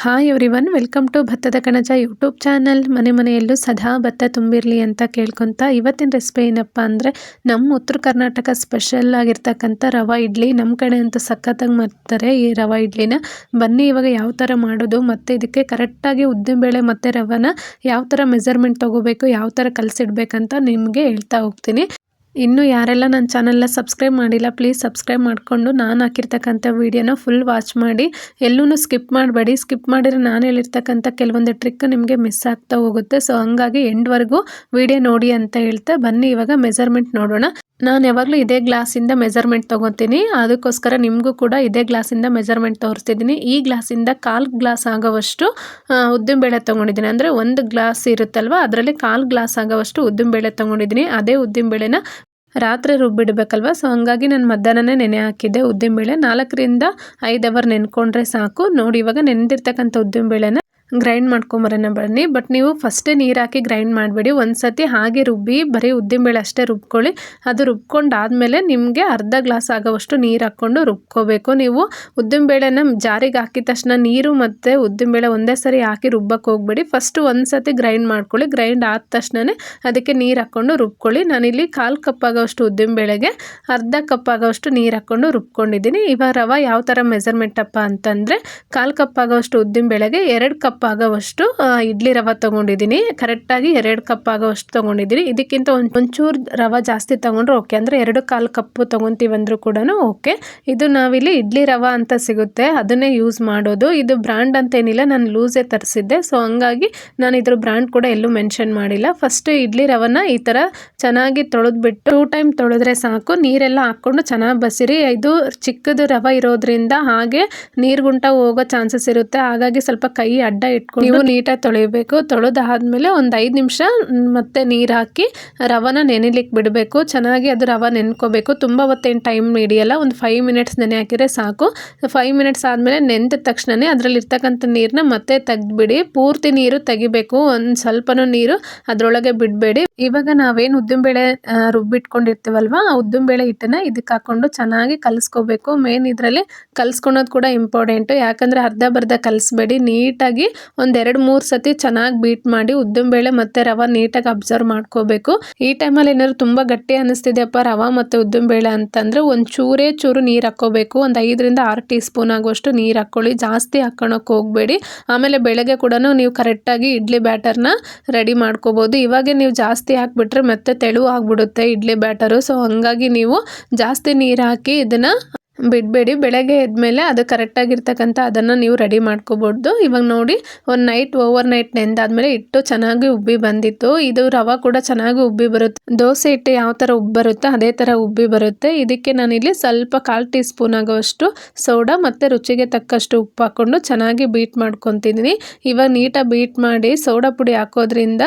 Hi everyone welcome to ಭತ್ತದ ಕಣಜ YouTube channel ಮನೆ ಮನೆಯಲ್ಲೂ ಸದಾ ಭತ್ತ ತುಂಬಿರಲಿ ಅಂತ ಕೇಳ್ಕೊತ ಇವತ್ತಿನ ರೆಸಿಪಿ ಏನಪ್ಪ ಅಂದರೆ ನಮ್ಮ ಉತ್ತರ ಕರ್ನಾಟಕ ಸ್ಪೆಷಲ್ ಆಗಿರ್ತಕ್ಕಂಥ ರವೆ ಇಡ್ಲಿ. ನಮ್ಮ ಕಡೆ ಅಂತೂ ಸಖತ್ತಾಗಿ ಮಾಡ್ತಾರೆ ಈ ರವೆ ಇಡ್ಲಿನ. ಬನ್ನಿ ಇವಾಗ ಯಾವ ಥರ ಮಾಡೋದು ಮತ್ತು ಇದಕ್ಕೆ ಕರೆಕ್ಟಾಗಿ ಉದ್ದಿನಬೇಳೆ ಮತ್ತು ರವನ ಯಾವ ಥರ ಮೆಜರ್ಮೆಂಟ್ ತೊಗೋಬೇಕು, ಯಾವ ಥರ ಕಲಸಿಡ್ಬೇಕಂತ ನಿಮಗೆ ಹೇಳ್ತಾ ಹೋಗ್ತೀನಿ. ಇನ್ನೂ ಯಾರೆಲ್ಲ ನನ್ನ ಚಾನಲ್ನ ಸಬ್ಸ್ಕ್ರೈಬ್ ಮಾಡಿಲ್ಲ, ಪ್ಲೀಸ್ ಸಬ್ಸ್ಕ್ರೈಬ್ ಮಾಡಿಕೊಂಡು ನಾನು ಹಾಕಿರ್ತಕ್ಕಂಥ ವೀಡಿಯೋನ ಫುಲ್ ವಾಚ್ ಮಾಡಿ. ಎಲ್ಲೂ ಸ್ಕಿಪ್ ಮಾಡಬೇಡಿ. ಸ್ಕಿಪ್ ಮಾಡಿದರೆ ನಾನು ಹೇಳಿರ್ತಕ್ಕಂಥ ಕೆಲವೊಂದು ಟ್ರಿಕ್ ನಿಮಗೆ ಮಿಸ್ ಆಗ್ತಾ ಹೋಗುತ್ತೆ. ಸೊ ಹಂಗಾಗಿ ಎಂಡ್ವರೆಗೂ ವಿಡಿಯೋ ನೋಡಿ ಅಂತ ಹೇಳ್ತಾ ಬನ್ನಿ, ಇವಾಗ ಮೆಜರ್ಮೆಂಟ್ ನೋಡೋಣ. ನಾನು ಯಾವಾಗಲೂ ಇದೇ ಗ್ಲಾಸಿಂದ ಮೆಜರ್ಮೆಂಟ್ ತೊಗೊತೀನಿ. ಅದಕ್ಕೋಸ್ಕರ ನಿಮಗೂ ಕೂಡ ಇದೇ ಗ್ಲಾಸಿಂದ ಮೆಜರ್ಮೆಂಟ್ ತೋರಿಸ್ತಿದ್ದೀನಿ. ಈ ಗ್ಲಾಸಿಂದ ಕಾಲು ಗ್ಲಾಸ್ ಆಗೋವಷ್ಟು ಉದ್ದಿನಬೇಳೆ ತೊಗೊಂಡಿದ್ದೀನಿ. ಅಂದರೆ ಒಂದು ಗ್ಲಾಸ್ ಇರುತ್ತಲ್ವ, ಅದರಲ್ಲಿ ಕಾಲು ಗ್ಲಾಸ್ ಆಗೋವಷ್ಟು ಉದ್ದಿನಬೇಳೆ ತೊಗೊಂಡಿದ್ದೀನಿ. ಅದೇ ಉದ್ದಿನಬೇಳೆನ ರಾತ್ರಿ ರುಬ್ಬಿಡ್ಬೇಕಲ್ವಾ? ಸೊ ಹಂಗಾಗಿ ನಾನು ಮಧ್ಯಾಹ್ನನೇ ನೆನೆ ಹಾಕಿದ್ದೆ ಉದ್ದಿನಬೇಳೆ ನಾಲ್ಕರಿಂದ ಐದು ಅವರ್ ನೆನ್ಕೊಂಡ್ರೆ ಸಾಕು. ನೋಡಿ, ಇವಾಗ ನೆನೆದಿರ್ತಕ್ಕಂಥ ಉದ್ದಿನಬೇಳೆನ ಗ್ರೈಂಡ್ ಮಾಡ್ಕೊಂಬರೋಣ ಬನ್ನಿ. ಬಟ್ ನೀವು ಫಸ್ಟೇ ನೀರು ಹಾಕಿ ಗ್ರೈಂಡ್ ಮಾಡಬೇಡಿ. ಒಂದು ಸತಿ ಹಾಗೆ ರುಬ್ಬಿ, ಬರೀ ಉದ್ದಿನಬೇಳೆ ಅಷ್ಟೇ ರುಬ್ಕೊಳ್ಳಿ. ಅದು ರುಬ್ಕೊಂಡಾದಮೇಲೆ ನಿಮಗೆ ಅರ್ಧ ಗ್ಲಾಸ್ ಆಗೋವಷ್ಟು ನೀರು ಹಾಕ್ಕೊಂಡು ರುಬ್ಕೋಬೇಕು. ನೀವು ಉದ್ದಿನಬೇಳೆನ ಜಾರಿಗೆ ಹಾಕಿದ ತಕ್ಷಣ ನೀರು ಮತ್ತು ಉದ್ದಿನಬೇಳೆ ಒಂದೇ ಸರಿ ಹಾಕಿ ರುಬ್ಬಕ್ಕೆ ಹೋಗಬೇಡಿ. ಫಸ್ಟು ಒಂದು ಸತಿ ಗ್ರೈಂಡ್ ಮಾಡ್ಕೊಳ್ಳಿ. ಗ್ರೈಂಡ್ ಆದ ತಕ್ಷಣವೇ ಅದಕ್ಕೆ ನೀರು ಹಾಕ್ಕೊಂಡು ರುಬ್ಕೊಳ್ಳಿ. ನಾನಿಲ್ಲಿ ಕಾಲು ಕಪ್ ಆಗೋವಷ್ಟು ಉದ್ದಿನಬೇಳೆಗೆ, ಅರ್ಧ ಕಪ್ ಆಗೋವಷ್ಟು ನೀರು ಹಾಕ್ಕೊಂಡು ರುಬ್ಕೊಂಡಿದ್ದೀನಿ. ಇವಾಗ ರವೆ ಯಾವ ಥರ ಮೆಜರ್ಮೆಂಟಪ್ಪ ಅಂತಂದರೆ, ಕಾಲು ಕಪ್ ಆಗೋವಷ್ಟು ಉದ್ದಿನಬೇಳೆಗೆ ಎರಡು ಕಪ್ ಕಪ್ ಆಗೋವಷ್ಟು ಇಡ್ಲಿ ರವೆ ತೊಗೊಂಡಿದ್ದೀನಿ ಕರೆಕ್ಟಾಗಿ ಎರಡು ಕಪ್ ಆಗೋವಷ್ಟು ತೊಗೊಂಡಿದ್ದೀನಿ ಇದಕ್ಕಿಂತ ಒಂದು ಒಂಚೂರು ರವೆ ಜಾಸ್ತಿ ತೊಗೊಂಡ್ರೆ ಓಕೆ. ಅಂದರೆ ಎರಡು ಕಾಲು ಕಪ್ಪು ತೊಗೊತೀವಂದ್ರೂ ಕೂಡ ಓಕೆ. ಇದು ನಾವಿಲ್ಲಿ ಇಡ್ಲಿ ರವೆ ಅಂತ ಸಿಗುತ್ತೆ. ಅದನ್ನೇ ಯೂಸ್ ಮಾಡೋದು. ಇದು ಬ್ರ್ಯಾಂಡ್ ಅಂತೇನಿಲ್ಲ. ನಾನು ಲೂಸೇ ತರಿಸಿದ್ದೆ. ಸೊ, ಹಂಗಾಗಿ ನಾನು ಇದ್ರ ಬ್ರ್ಯಾಂಡ್ ಕೂಡ ಎಲ್ಲೂ ಮೆನ್ಷನ್ ಮಾಡಿಲ್ಲ. ಫಸ್ಟ್ ಇಡ್ಲಿ ರವನ ಈ ಥರ ಚೆನ್ನಾಗಿ ತೊಳೆದ್ಬಿಟ್ಟು, ಟೂ ಟೈಮ್ ತೊಳೆದ್ರೆ ಸಾಕು. ನೀರೆಲ್ಲ ಹಾಕ್ಕೊಂಡು ಚೆನ್ನಾಗಿ ಬಸಿರಿ. ಇದು ಚಿಕ್ಕದು ರವೆ ಇರೋದ್ರಿಂದ ಹಾಗೆ ನೀರುಗುಂಟ ಹೋಗೋ ಚಾನ್ಸಸ್ ಇರುತ್ತೆ. ಹಾಗಾಗಿ ಸ್ವಲ್ಪ ಕೈ ಅಡ್ಡ ಇಟ್ಕೊಂಡು ನೀವು ನೀಟಾಗಿ ತೊಳಿಬೇಕು ತೊಳೆದಾದ್ಮೇಲೆ ಒಂದು ಐದು ನಿಮಿಷ ಮತ್ತೆ ನೀರು ಹಾಕಿ ರವನ ನೆನೆಲಿಕ್ಕೆ ಬಿಡಬೇಕು. ಚೆನ್ನಾಗಿ ಅದು ರವ ನೆನ್ಕೋಬೇಕು. ತುಂಬ ಹೊತ್ತೇನು ಟೈಮ್ ಹಿಡಿಯಲ್ಲ. ಒಂದು ಫೈವ್ ಮಿನಿಟ್ಸ್ ನೆನೆ ಹಾಕಿದರೆ ಸಾಕು. ಫೈವ್ ಮಿನಿಟ್ಸ್ ಆದಮೇಲೆ ನೆಂದ ಅದರಲ್ಲಿ ಇರ್ತಕ್ಕಂಥ ನೀರನ್ನ ಮತ್ತೆ ತೆಗೆದ್ಬಿಡಿ. ಪೂರ್ತಿ ನೀರು ತೆಗಿಬೇಕು. ಒಂದು ಸ್ವಲ್ಪನೂ ನೀರು ಅದರೊಳಗೆ ಬಿಡಬೇಡಿ. ಇವಾಗ ನಾವೇನು ಉದ್ದಿನಬೇಳೆ ರುಬ್ಬಿಟ್ಕೊಂಡಿರ್ತೀವಲ್ವ, ಆ ಉದ್ದಿನಬೇಳೆ ಹಿಟ್ಟನ್ನ ಇದಕ್ಕೆ ಹಾಕ್ಕೊಂಡು ಚೆನ್ನಾಗಿ ಕಲಿಸ್ಕೋಬೇಕು. ಮೇನ್ ಇದರಲ್ಲಿ ಕಲಿಸ್ಕೊಳೋದು ಕೂಡ ಇಂಪಾರ್ಟೆಂಟು ಯಾಕಂದರೆ ಅರ್ಧ ಬರ್ಧ ಕಲಿಸ್ಬೇಡಿ. ನೀಟಾಗಿ ಒಂದೆರಡು ಮೂರು ಸತಿ ಚೆನ್ನಾಗಿ ಬೀಟ್ ಮಾಡಿ ಉದ್ದಿನಬೇಳೆ ಮತ್ತು ರವೆ ನೀಟಾಗಿ ಅಬ್ಸರ್ವ್ ಮಾಡ್ಕೋಬೇಕು. ಈ ಟೈಮಲ್ಲಿ ಏನಾದ್ರು ತುಂಬ ಗಟ್ಟಿ ಅನ್ನಿಸ್ತಿದೆಯಪ್ಪ ರವೆ ಮತ್ತು ಉದ್ದಿನಬೇಳೆ ಅಂತಂದರೆ ಒಂದು ಚೂರೇ ಚೂರು ನೀರು ಹಾಕ್ಕೋಬೇಕು. ಒಂದು ಐದರಿಂದ ಆರು ಟೀ ಸ್ಪೂನ್ ಆಗುವಷ್ಟು ನೀರು ಹಾಕ್ಕೊಳ್ಳಿ. ಜಾಸ್ತಿ ಹಾಕ್ಕೊಳಕ್ಕೆ ಹೋಗಬೇಡಿ. ಆಮೇಲೆ ಬೆಳಗ್ಗೆ ಕೂಡ ನೀವು ಕರೆಕ್ಟಾಗಿ ಇಡ್ಲಿ ಬ್ಯಾಟರ್ನ ರೆಡಿ ಮಾಡ್ಕೋಬೋದು. ಇವಾಗೆ ನೀವು ಜಾಸ್ತಿ ಹಾಕ್ಬಿಟ್ರೆ ಮತ್ತೆ ತೆಳು ಆಗಿಬಿಡುತ್ತೆ ಇಡ್ಲಿ ಬ್ಯಾಟರು. ಸೊ ಹಾಗಾಗಿ ನೀವು ಜಾಸ್ತಿ ನೀರು ಹಾಕಿ ಇದನ್ನು ಬಿಡಬೇಡಿ. ಬೆಳಗ್ಗೆ ಎದ್ಮೇಲೆ ಅದು ಕರೆಕ್ಟಾಗಿರ್ತಕ್ಕಂಥ ಅದನ್ನು ನೀವು ರೆಡಿ ಮಾಡ್ಕೋಬೋದು. ಇವಾಗ ನೋಡಿ, ಒಂದು ನೈಟ್ ಓವರ್ ನೈಟ್ ನೆಂದಾದ್ಮೇಲೆ ಹಿಟ್ಟು ಚೆನ್ನಾಗಿ ಉಬ್ಬಿ ಬಂದಿತ್ತು. ಇದು ರವೆ ಕೂಡ ಚೆನ್ನಾಗಿ ಉಬ್ಬಿ ಬರುತ್ತೆ. ದೋಸೆ ಹಿಟ್ಟು ಯಾವ ಥರ ಉಬ್ಬಿ ಬರುತ್ತೋ ಅದೇ ಥರ ಉಬ್ಬಿ ಬರುತ್ತೆ. ಇದಕ್ಕೆ ನಾನಿಲ್ಲಿ ಸ್ವಲ್ಪ ಕಾಲು ಟೀ ಸ್ಪೂನ್ ಆಗೋಷ್ಟು ಸೋಡಾ ಮತ್ತು ರುಚಿಗೆ ತಕ್ಕಷ್ಟು ಉಪ್ಪು ಹಾಕ್ಕೊಂಡು ಚೆನ್ನಾಗಿ ಬೀಟ್ ಮಾಡ್ಕೊತಿದ್ದೀನಿ. ಇವಾಗ ನೀಟಾಗಿ ಬೀಟ್ ಮಾಡಿ ಸೋಡಾ ಪುಡಿ ಹಾಕೋದ್ರಿಂದ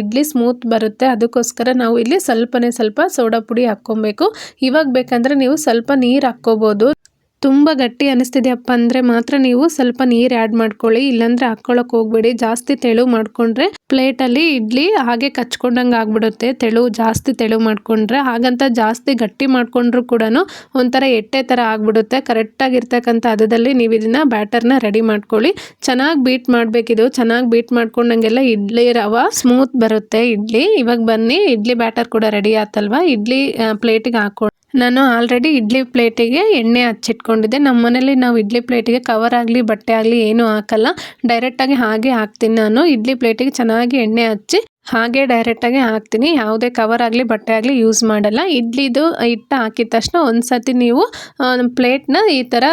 ಇಡ್ಲಿ ಸ್ಮೂತ್ ಬರುತ್ತೆ. ಅದಕ್ಕೋಸ್ಕರ ನಾವು ಇಲ್ಲಿ ಸ್ವಲ್ಪನೇ ಸ್ವಲ್ಪ ಸೋಡಾ ಪುಡಿ ಹಾಕ್ಕೊಬೇಕು. ಇವಾಗ ಬೇಕಂದರೆ ನೀವು ಸ್ವಲ್ಪ ನೀರು ಹಾಕ್ಕೋಬೋದು. ಮಾಡ್ಕೋಬೋದು ತುಂಬ ಗಟ್ಟಿ ಅನಿಸ್ತಿದೆಯಪ್ಪ ಅಂದರೆ ಮಾತ್ರ ನೀವು ಸ್ವಲ್ಪ ನೀರು ಆ್ಯಡ್ ಮಾಡ್ಕೊಳ್ಳಿ. ಇಲ್ಲಾಂದರೆ ಹಾಕ್ಕೊಳಕ್ಕೆ ಹೋಗ್ಬೇಡಿ. ಜಾಸ್ತಿ ತೆಳು ಮಾಡಿಕೊಂಡ್ರೆ ಪ್ಲೇಟಲ್ಲಿ ಇಡ್ಲಿ ಹಾಗೆ ಕಚ್ಕೊಂಡಂಗೆ ಆಗ್ಬಿಡುತ್ತೆ. ತೆಳು ಜಾಸ್ತಿ ತೆಳು ಮಾಡಿಕೊಂಡ್ರೆ ಹಾಗಂತ ಜಾಸ್ತಿ ಗಟ್ಟಿ ಮಾಡಿಕೊಂಡ್ರು ಕೂಡ ಒಂಥರ ಎಟ್ಟೆ ಥರ ಆಗ್ಬಿಡುತ್ತೆ. ಕರೆಕ್ಟಾಗಿರ್ತಕ್ಕಂಥ ಹದದಲ್ಲಿ ನೀವು ಇದನ್ನು ಬ್ಯಾಟರ್ನ ರೆಡಿ ಮಾಡ್ಕೊಳ್ಳಿ. ಚೆನ್ನಾಗಿ ಬೀಟ್ ಮಾಡಬೇಕಿದು. ಚೆನ್ನಾಗಿ ಬೀಟ್ ಮಾಡ್ಕೊಂಡಂಗೆಲ್ಲ ಇಡ್ಲಿ ರವ ಸ್ಮೂತ್ ಬರುತ್ತೆ ಇಡ್ಲಿ. ಇವಾಗ ಬನ್ನಿ, ಇಡ್ಲಿ ಬ್ಯಾಟರ್ ಕೂಡ ರೆಡಿ ಆತಲ್ವಾ? ಇಡ್ಲಿ ಪ್ಲೇಟಿಗೆ ಹಾಕೊಂಡು ನಾನು ಆಲ್ರೆಡಿ ಇಡ್ಲಿ ಪ್ಲೇಟಿಗೆ ಎಣ್ಣೆ ಹಚ್ಚಿಟ್ಕೊಂಡಿದ್ದೆ. ನಮ್ಮ ಮನೇಲಿ ನಾವು ಇಡ್ಲಿ ಪ್ಲೇಟಿಗೆ ಕವರ್ ಆಗಲಿ, ಬಟ್ಟೆ ಆಗಲಿ ಏನೂ ಹಾಕಲ್ಲ. ಡೈರೆಕ್ಟಾಗಿ ಹಾಗೆ ಹಾಕ್ತೀನಿ ನಾನು. ಇಡ್ಲಿ ಪ್ಲೇಟಿಗೆ ಚೆನ್ನಾಗಿ ಎಣ್ಣೆ ಹಚ್ಚಿ ಹಾಗೆ ಡೈರೆಕ್ಟಾಗಿ ಹಾಕ್ತೀನಿ. ಯಾವುದೇ ಕವರ್ ಆಗಲಿ, ಬಟ್ಟೆ ಆಗಲಿ ಯೂಸ್ ಮಾಡಲ್ಲ. ಇಡ್ಲಿದು ಹಿಟ್ಟು ಹಾಕಿದ ತಕ್ಷಣ ಒಂದು ಸತಿ ನೀವು ಪ್ಲೇಟ್ನ ಈ ಥರ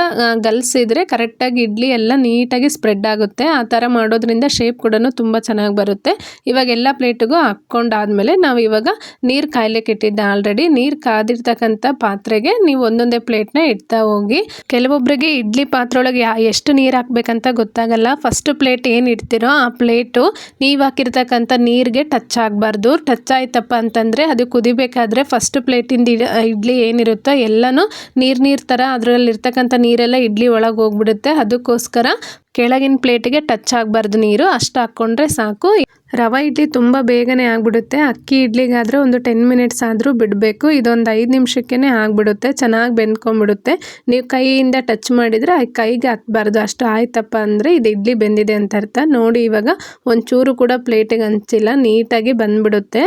ಗಲ್ಸಿದ್ರೆ ಕರೆಕ್ಟಾಗಿ ಇಡ್ಲಿ ಎಲ್ಲ ನೀಟಾಗಿ ಸ್ಪ್ರೆಡ್ ಆಗುತ್ತೆ. ಆ ಥರ ಮಾಡೋದ್ರಿಂದ ಶೇಪ್ ಕೂಡ ತುಂಬ ಚೆನ್ನಾಗಿ ಬರುತ್ತೆ. ಇವಾಗ ಎಲ್ಲ ಪ್ಲೇಟಿಗೂ ಹಾಕ್ಕೊಂಡಾದ್ಮೇಲೆ ನಾವು ಇವಾಗ ನೀರು ಕಾಯ್ಲಿಕ್ಕೆ ಇಟ್ಟಿದ್ದೆ ಆಲ್ರೆಡಿ ನೀರು ಕಾದಿರ್ತಕ್ಕಂಥ ಪಾತ್ರೆಗೆ ನೀವು ಒಂದೊಂದೇ ಪ್ಲೇಟ್ನ ಇಡ್ತಾ ಹೋಗಿ ಕೆಲವೊಬ್ಬರಿಗೆ ಇಡ್ಲಿ ಪಾತ್ರೆ ಒಳಗೆ ಎಷ್ಟು ನೀರು ಹಾಕ್ಬೇಕಂತ ಗೊತ್ತಾಗಲ್ಲ. ಫಸ್ಟ್ ಪ್ಲೇಟ್ ಏನು ಇಡ್ತೀರೋ ಆ ಪ್ಲೇಟು ನೀವು ಹಾಕಿರ್ತಕ್ಕಂಥ ನೀರಿಗೆ ಟಚ್ ಆಗಬಾರ್ದು. ಟಚ್ ಆಯ್ತಪ್ಪ ಅಂತಂದರೆ ಅದು ಕುದಿಬೇಕಾದ್ರೆ ಫಸ್ಟ್ ಪ್ಲೇಟಿಂದ ಇಡ್ಲಿ ಏನಿರುತ್ತೋ ಎಲ್ಲನೂ ನೀರು ನೀರು ಥರ ಅದರಲ್ಲಿರ್ತಕ್ಕಂಥ ನೀರೆಲ್ಲ ಇಡ್ಲಿ ಒಳಗೆ ಹೋಗ್ಬಿಡುತ್ತೆ. ಅದಕ್ಕೋಸ್ಕರ ಕೆಳಗಿನ ಪ್ಲೇಟಿಗೆ ಟಚ್ ಆಗಬಾರ್ದು ನೀರು, ಅಷ್ಟು ಹಾಕ್ಕೊಂಡ್ರೆ ಸಾಕು. ರವೆ ಇಡ್ಲಿ ತುಂಬ ಬೇಗನೆ ಆಗಿಬಿಡುತ್ತೆ. ಅಕ್ಕಿ ಇಡ್ಲಿಗಾದರೆ ಒಂದು ಟೆನ್ ಮಿನಿಟ್ಸ್ ಆದರೂ ಬಿಡಬೇಕು. ಇದೊಂದು ಐದು ನಿಮಿಷಕ್ಕೇ ಆಗಿಬಿಡುತ್ತೆ. ಚೆನ್ನಾಗಿ ಬೆಂದ್ಕೊಂಡ್ಬಿಡುತ್ತೆ. ನೀವು ಕೈಯಿಂದ ಟಚ್ ಮಾಡಿದರೆ ಕೈಗೆ ಹಾಕ್ಬಾರ್ದು. ಅಷ್ಟು ಆಯ್ತಪ್ಪ ಅಂದರೆ ಇದು ಇಡ್ಲಿ ಬೆಂದಿದೆ ಅಂತ ಅರ್ಥ. ನೋಡಿ ಇವಾಗ ಒಂಚೂರು ಕೂಡ ಪ್ಲೇಟಿಗೆ ಹಂಚಿಲ್ಲ. ನೀಟಾಗಿ ಬಂದ್ಬಿಡುತ್ತೆ.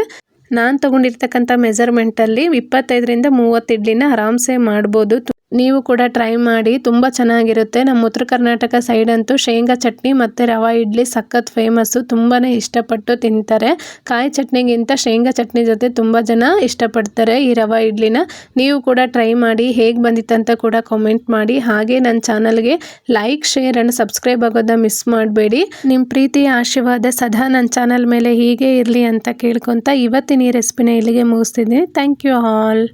ನಾನು ತೊಗೊಂಡಿರ್ತಕ್ಕಂಥ ಮೆಜರ್ಮೆಂಟಲ್ಲಿ ಇಪ್ಪತ್ತೈದರಿಂದ ಮೂವತ್ತು ಇಡ್ಲಿನ ಆರಾಮ್ಸೆ ಮಾಡ್ಬೋದು. ನೀವು ಕೂಡ ಟ್ರೈ ಮಾಡಿ, ತುಂಬ ಚೆನ್ನಾಗಿರುತ್ತೆ. ನಮ್ಮ ಉತ್ತರ ಕರ್ನಾಟಕ ಸೈಡ್ ಅಂತೂ ಶೇಂಗಾ ಚಟ್ನಿ ಮತ್ತು ರವೆ ಇಡ್ಲಿ ಸಖತ್ ಫೇಮಸ್ಸು ತುಂಬಾ ಇಷ್ಟಪಟ್ಟು ತಿಂತಾರೆ. ಕಾಯಿ ಚಟ್ನಿಗಿಂತ ಶೇಂಗಾ ಚಟ್ನಿ ಜೊತೆ ತುಂಬ ಜನ ಇಷ್ಟಪಡ್ತಾರೆ ಈ ರವೆ ಇಡ್ಲಿನ. ನೀವು ಕೂಡ ಟ್ರೈ ಮಾಡಿ, ಹೇಗೆ ಬಂದಿತ್ತಂತ ಕೂಡ ಕಾಮೆಂಟ್ ಮಾಡಿ. ಹಾಗೆ ನನ್ನ ಚಾನಲ್ಗೆ ಲೈಕ್ ಶೇರ್ ಆ್ಯಂಡ್ ಸಬ್ಸ್ಕ್ರೈಬ್ ಆಗೋದನ್ನ ಮಿಸ್ ಮಾಡಬೇಡಿ. ನಿಮ್ಮ ಪ್ರೀತಿಯ ಆಶೀರ್ವಾದ ಸದಾ ನನ್ನ ಚಾನಲ್ ಮೇಲೆ ಹೀಗೆ ಇರಲಿ ಅಂತ ಕೇಳ್ಕೊತ ಇವತ್ತಿನ ಈ ರೆಸಿಪಿನ ಇಲ್ಲಿಗೆ ಮುಗಿಸ್ತಿದ್ದೀನಿ. Thank you all